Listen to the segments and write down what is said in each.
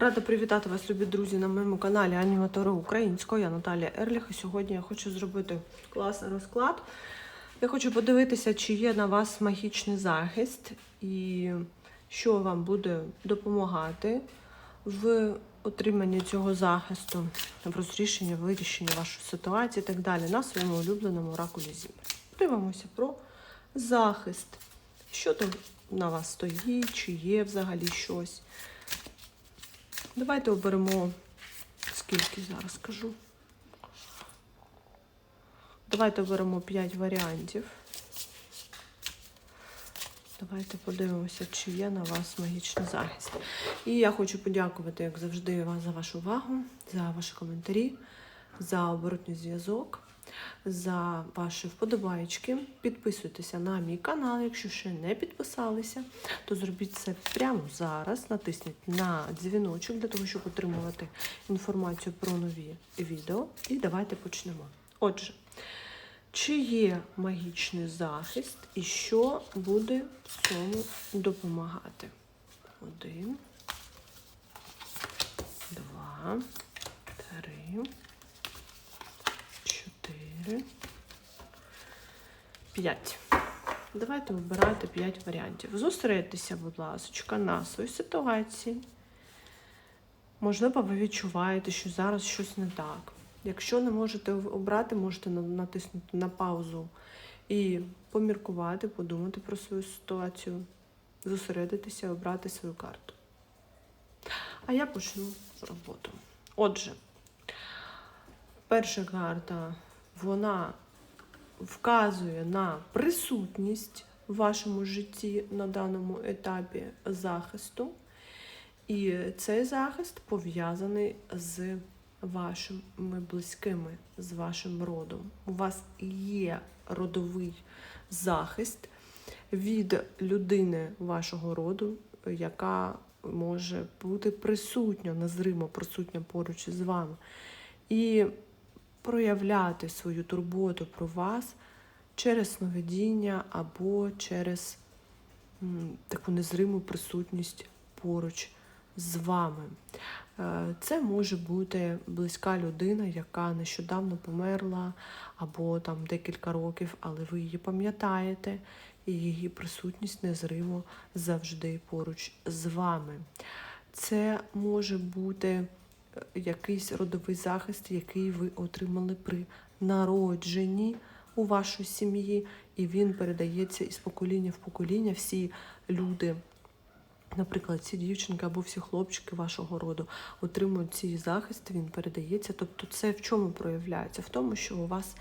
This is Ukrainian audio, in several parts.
Рада привітати вас, любі друзі, на моєму каналі Аніматори Української. Я Наталія Ерліх. І сьогодні я хочу зробити класний розклад. Я хочу подивитися, чи є на вас магічний захист і що вам буде допомагати в отриманні цього захисту, в розрішенні, вирішенні вашої ситуації і так далі на своєму улюбленому оракулі Зімер. Дивимося про захист. Що там на вас стоїть, чи є взагалі щось. Давайте оберемо, скільки зараз скажу. Давайте оберемо 5 варіантів. Давайте подивимося, чи є на вас магічний захист. І я хочу подякувати, як завжди, вам за вашу увагу, за ваші коментарі, за оборотний зв'язок, за ваші вподобайки. Підписуйтеся на мій канал, якщо ще не підписалися, то зробіть це прямо зараз. Натисніть на дзвіночок для того, щоб отримувати інформацію про нові відео. І давайте почнемо. Отже, чи є магічний захист і що буде в цьому допомагати? Один, два, три, чотири, п'ять. Давайте вибирати 5 варіантів. Зосередьтеся, будь ласка, на своїй ситуації. Можливо, ви відчуваєте, що зараз щось не так. Якщо не можете обрати, можете натиснути на паузу і поміркувати, подумати про свою ситуацію, зосередитися, обрати свою карту. А я почну роботу. Отже, перша карта, вона вказує на присутність в вашому житті на даному етапі захисту. І цей захист пов'язаний з вашими близькими, з вашим родом. У вас є родовий захист від людини вашого роду, яка може бути присутня, незримо присутня поруч із вами. І проявляти свою турботу про вас через сновидіння або через таку незриму присутність поруч з вами. Е, Це може бути близька людина, яка нещодавно померла, або там декілька років, але ви її пам'ятаєте, і її присутність незримо завжди поруч з вами. Це може бути якийсь родовий захист, який ви отримали при народженні у вашій сім'ї, і він передається із покоління в покоління. Всі люди, наприклад, ці дівчинки або всі хлопчики вашого роду отримують цей захист, він передається. Тобто, це в чому проявляється? В тому, що у вас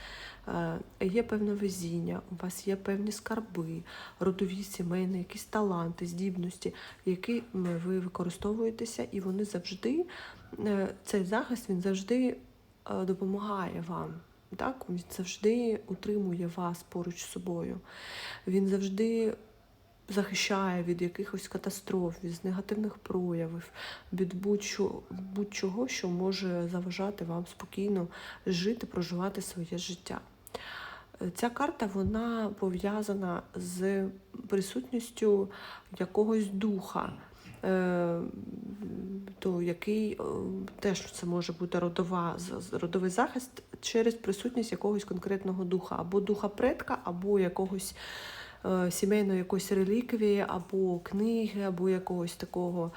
е, є певне везіння, у вас є певні скарби, родові сімейні, якісь таланти, здібності, які ви використовуєтеся, і вони завжди, е, цей захист він завжди е, допомагає вам. Так, він завжди утримує вас поруч з собою. Він завжди захищає від якихось катастроф, від негативних проявів, від будь-чого, що може заважати вам спокійно жити, проживати своє життя. Ця карта вона пов'язана з присутністю якогось духа, е, то який е, теж це може бути родова, родовий захист через присутність якогось конкретного духа, або духа предка, або якогось сімейної якоїсь реліквії, або книги, або якогось такого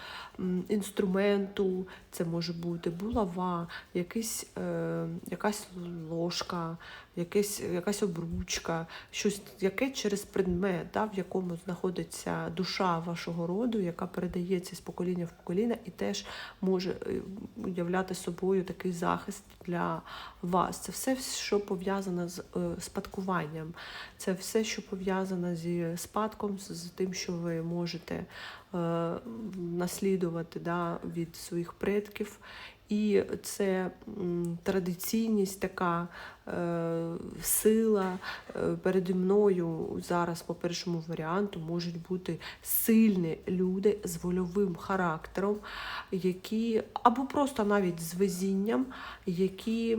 інструменту. Це може бути булава, якийсь, е, якась ложка, якась, якась обручка, щось яке через предмет, да, в якому знаходиться душа вашого роду, яка передається з покоління в покоління, і теж може е, являти собою такий захист для вас. Це все, що пов'язане з е, спадкуванням, це все, що пов'язане зі спадком, з, з тим, що ви можете е, наслідувати да, від своїх предків. І це традиційність, така е, сила е, переді мною зараз по першому варіанту можуть бути сильні люди з вольовим характером, які або просто навіть з везінням, які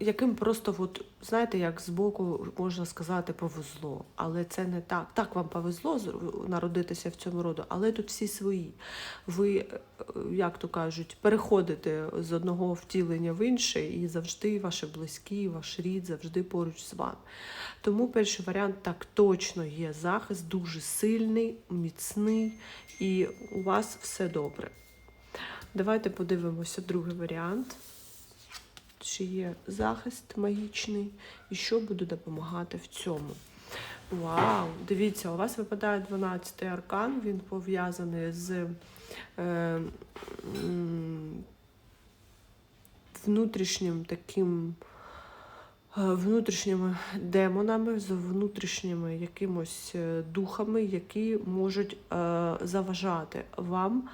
яким просто, от, знаєте, як збоку можна сказати, повезло. Але це не так. Так вам повезло народитися в цьому роду, але тут всі свої. Ви, е, як то кажуть, переходите з одного втілення в інше, і завжди ваші близькі, ваш рід завжди поруч з вами. Тому перший варіант так точно є захист, дуже сильний, міцний, і у вас все добре. Давайте подивимося другий варіант. Чи є захист магічний і що буде допомагати в цьому? Вау! Дивіться, у вас випадає 12-й аркан, він пов'язаний з е, внутрішнім таким е, внутрішніми демонами, з внутрішніми якимось е, духами, які можуть е, заважати вам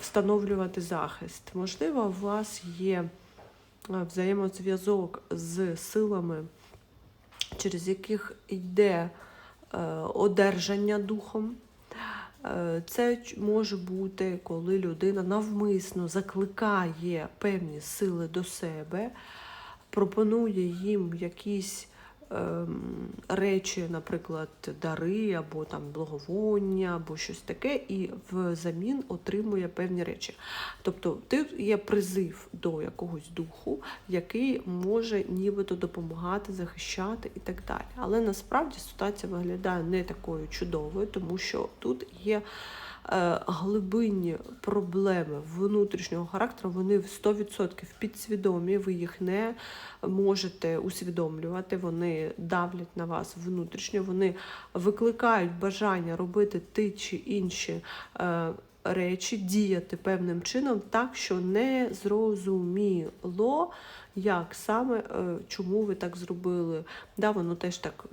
встановлювати захист. Можливо, у вас є е, взаємозв'язок з силами, через яких йде е, одержання духом. Е, Це може бути, коли людина навмисно закликає певні сили до себе, пропонує їм якісь речі, наприклад, дари або там благовоння, або щось таке, і взамін отримує певні речі. Тобто є призив до якогось духу, який може нібито допомагати, захищати і так далі. Але насправді ситуація виглядає не такою чудовою, тому що тут є глибинні проблеми внутрішнього характеру, вони в 100% підсвідомі, ви їх не можете усвідомлювати, вони давлять на вас внутрішньо, вони викликають бажання робити ті чи інші. е, Речі діяти певним чином так, що не зрозуміло, як саме, е, чому ви так зробили. Да, воно теж так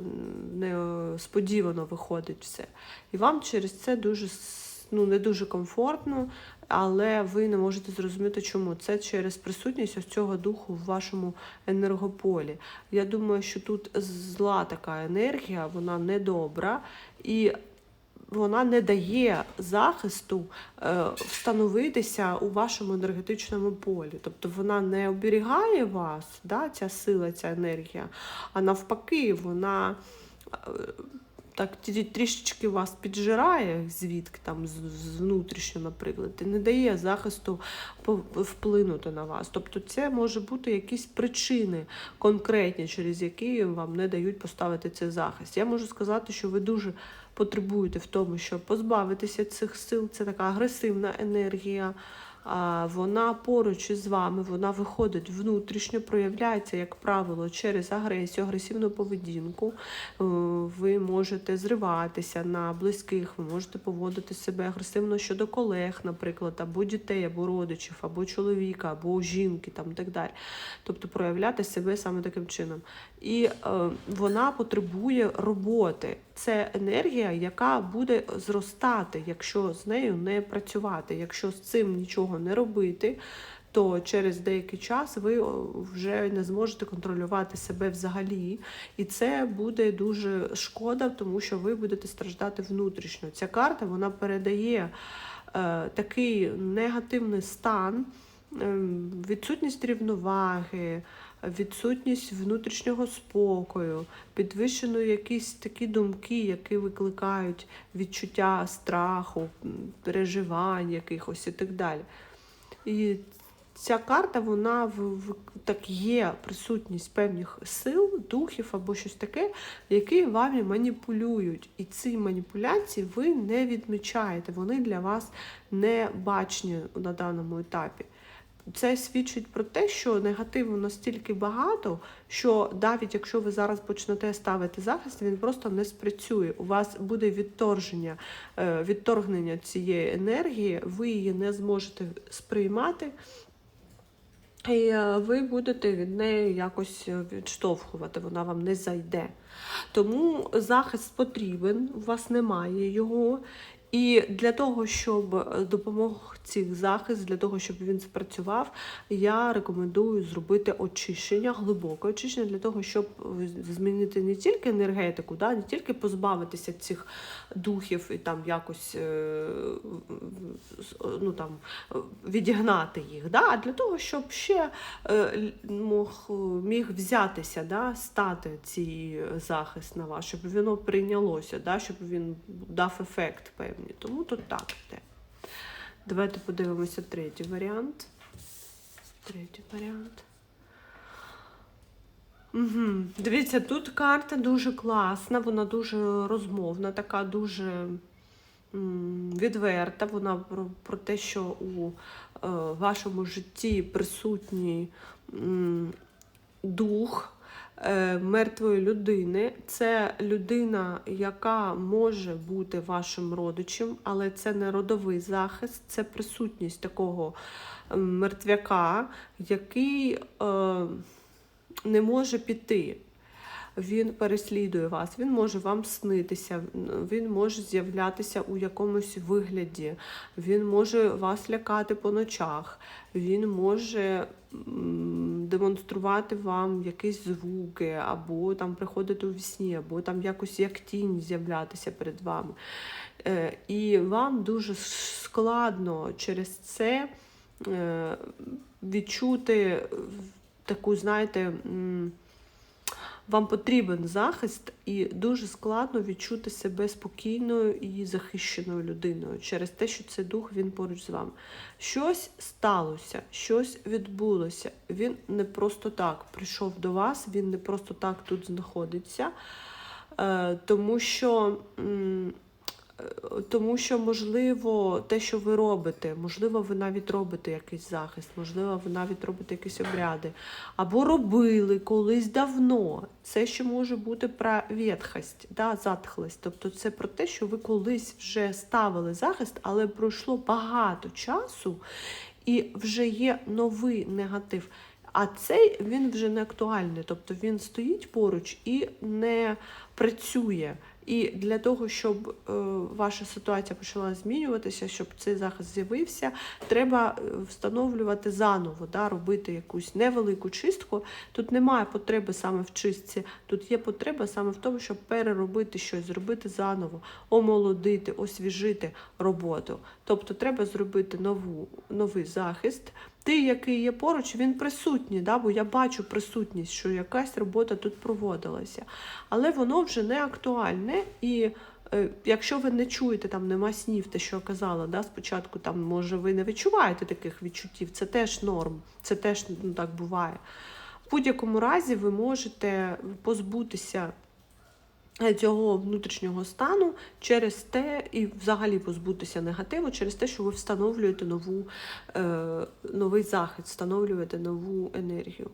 несподівано виходить все. І вам через це дуже ну, не дуже комфортно, але ви не можете зрозуміти, чому. Це через присутність ось цього духу в вашому енергополі. Я думаю, що тут зла така енергія, вона недобра. І вона не дає захисту е, встановитися у вашому енергетичному полі. Тобто вона не оберігає вас, да, ця сила, ця енергія, а навпаки, вона е, так трішечки вас піджирає, звідки там з, внутрішньо, наприклад, і не дає захисту вплинути на вас. Тобто це може бути якісь причини конкретні, через які вам не дають поставити цей захист. Я можу сказати, що ви дуже потребуєте в тому, щоб позбавитися цих сил. Це така агресивна енергія. Вона поруч із вами, вона виходить внутрішньо, проявляється, як правило, через агресію, агресивну поведінку. Е, Ви можете зриватися на близьких, ви можете поводити себе агресивно щодо колег, наприклад, або дітей, або родичів, або чоловіка, або жінки, там так далі. Тобто проявляти себе саме таким чином. І е, вона потребує роботи. Це енергія, яка буде зростати, якщо з нею не працювати. Якщо з цим нічого не робити, то через деякий час ви вже не зможете контролювати себе взагалі. І це буде дуже шкода, тому що ви будете страждати внутрішньо. Ця карта вона передає е, такий негативний стан, е, відсутність рівноваги відсутність внутрішнього спокою, підвищено якісь такі думки, які викликають відчуття страху, переживань якихось і так далі. І ця карта, вона в, в так є присутність певних сил, духів або щось таке, які вами маніпулюють. І ці маніпуляції ви не відмічаєте, вони для вас не бачні на даному етапі. Це свідчить про те, що негативу настільки багато, що навіть якщо ви зараз почнете ставити захист, він просто не спрацює. У вас буде відторження, е, відторгнення цієї енергії, ви її не зможете сприймати. І е, ви будете від неї якось е, відштовхувати, вона вам не зайде. Тому захист потрібен, у вас немає його. І для того, щоб е, допомог цих захист, для того, щоб він спрацював, я рекомендую зробити очищення, глибоке очищення, для того, щоб е, змінити не тільки енергетику, да, не тільки позбавитися цих духів і там якось е, ну, там, е, відігнати їх, да? а для того, щоб ще е, мог, міг взятися, да? стати цей захист на вас, щоб воно прийнялося, да? щоб він дав ефект певний. Тому тут так йде. Давайте подивимося третій варіант. Третій варіант. Угу. Дивіться, тут карта дуже класна, вона дуже розмовна, така дуже відверта. Вона про, про те, що у е, вашому житті присутній дух мертвої людини. Це людина, яка може бути вашим родичем, але це не родовий захист, це присутність такого е, мертвяка, який. Е, не може піти. Він переслідує вас, він може вам снитися, він може з'являтися у якомусь вигляді, він може вас лякати по ночах, він може демонструвати вам якісь звуки, або там приходити у вісні, або там якось як тінь з'являтися перед вами. Е, І вам дуже складно через це е, відчути таку, знаєте, вам потрібен захист, і дуже складно відчути себе спокійною і захищеною людиною через те, що цей дух він поруч з вами. Щось сталося, щось відбулося. Він не просто так прийшов до вас, він не просто так тут знаходиться, е, тому що. Тому що, можливо, те, що ви робите, можливо, ви навіть робите якийсь захист, можливо, ви навіть робите якісь обряди, або робили колись давно. Це ще може бути про ветхость, да, затхлость. Тобто це про те, що ви колись вже ставили захист, але пройшло багато часу і вже є новий негатив. А цей він вже не актуальний, тобто він стоїть поруч і не працює. І для того, щоб е, ваша ситуація почала змінюватися, щоб цей захист з'явився, треба е, встановлювати заново, да, робити якусь невелику чистку. Тут немає потреби саме в чистці, тут є потреба саме в тому, щоб переробити щось, зробити заново, омолодити, освіжити роботу. Тобто треба зробити нову, новий захист. Ти, який є поруч, він присутній, да? бо я бачу присутність, що якась робота тут проводилася. Але воно вже не актуальне. І е, якщо ви не чуєте, там нема снів, те, що я казала, да? спочатку там, може, ви не відчуваєте таких відчуттів, це теж норм, це теж ну, так буває. В будь-якому разі ви можете позбутися цього внутрішнього стану через те, і взагалі позбутися негативу через те, що ви встановлюєте нову, е, новий захист, встановлюєте нову енергію.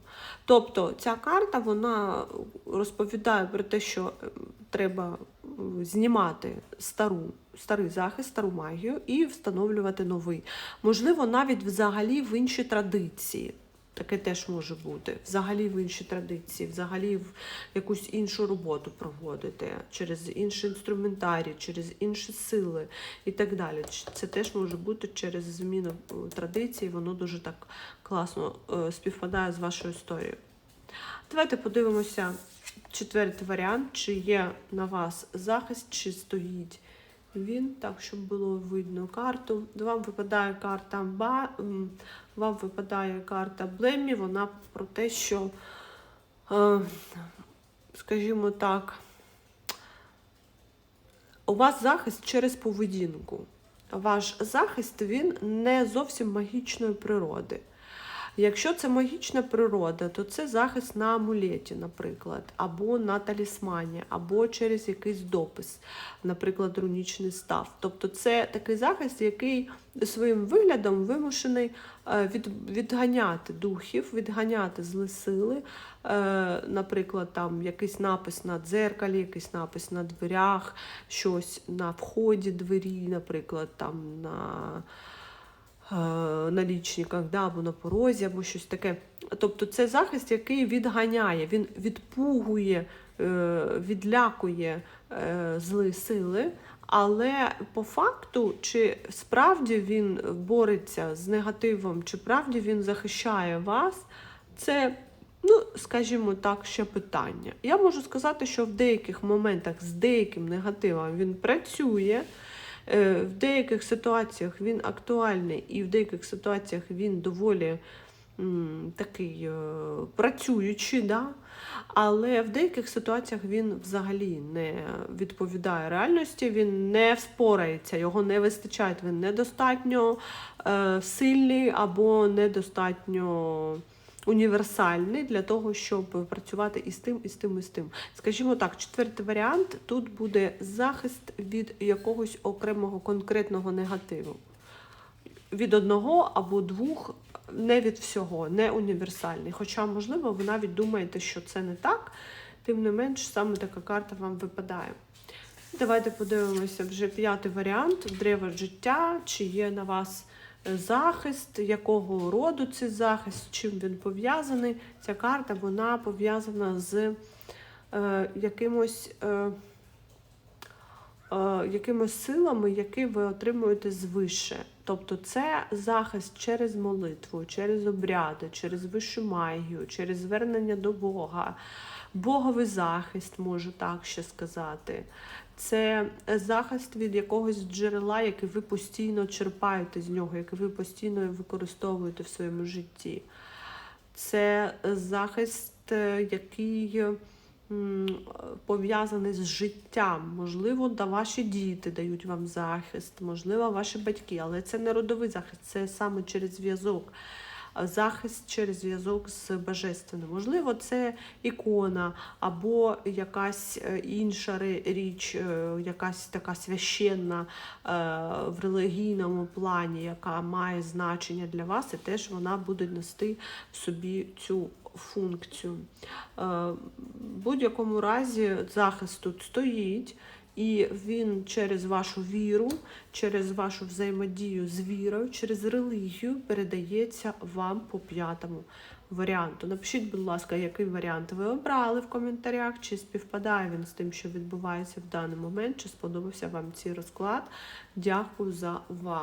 Тобто ця карта вона розповідає про те, що е, треба знімати стару, старий захист, стару магію і встановлювати новий. Можливо, навіть взагалі в інші традиції. Таке теж може бути. Взагалі в інші традиції, взагалі в якусь іншу роботу проводити через інший інструментарій, через інші сили і так далі. Це теж може бути через зміну е, традицій, воно дуже так класно е, співпадає з вашою історією. Давайте подивимося четвертий варіант, чи є на вас захист, чи стоїть він, так, щоб було видно карту. Вам випадає карта Ба, вам випадає карта Блемі, вона про те, що, е, скажімо так, у вас захист через поведінку. Ваш захист він не зовсім магічної природи. Якщо це магічна природа, то це захист на амулеті, наприклад, або на талісмані, або через якийсь допис, наприклад, рунічний став. Тобто це такий захист, який своїм виглядом вимушений е, відганяти духів, відганяти зли сили. Е, Наприклад, там якийсь напис на дзеркалі, якийсь напис на дверях, щось на вході двері, наприклад, там на налічниках, да, або на порозі, або щось таке. Тобто це захист, який відганяє, він відпугує, е, відлякує е, зли сили. Але по факту, чи справді він бореться з негативом, чи правді він захищає вас, це, ну, скажімо так, ще питання. Я можу сказати, що в деяких моментах з деяким негативом він працює. Е, В деяких ситуаціях він актуальний, і в деяких ситуаціях він доволі такий е, працюючий, да? але в деяких ситуаціях він взагалі не відповідає реальності, він не вспорається, його не вистачає, він недостатньо е, сильний або недостатньо універсальний для того, щоб працювати і з тим, і з тим, і з тим. Скажімо так, четвертий варіант тут буде захист від якогось окремого конкретного негативу. Від одного або двох, не від всього, не універсальний. Хоча, можливо, ви навіть думаєте, що це не так, тим не менш, саме така карта вам випадає. Давайте подивимося вже п'ятий варіант древо життя. Чи є на вас захист, якого роду цей захист, з чим він пов'язаний. Ця карта вона пов'язана з е, якимось. Е, е, якимись силами, які ви отримуєте звише. Тобто це захист через молитву, через обряди, через вищу магію, через звернення до Бога, Боговий захист, можу так ще сказати. Це захист від якогось джерела, який ви постійно черпаєте з нього, який ви постійно використовуєте в своєму житті. Це захист, е, який пов'язаний з життям. Можливо, да, ваші діти дають вам захист, можливо, ваші батьки, але це не родовий захист, це саме через зв'язок. Захист через зв'язок з божественним. Можливо, це ікона або якась е, інша річ, е, якась така священна е, в релігійному плані, яка має значення для вас, і теж вона буде нести в собі цю функцію. В будь-якому разі захист тут стоїть, і він через вашу віру, через вашу взаємодію з вірою, через релігію передається вам по п'ятому варіанту. Напишіть, будь ласка, який варіант ви обрали в коментарях, чи співпадає він з тим, що відбувається в даний момент, чи сподобався вам цей розклад. Дякую за увагу.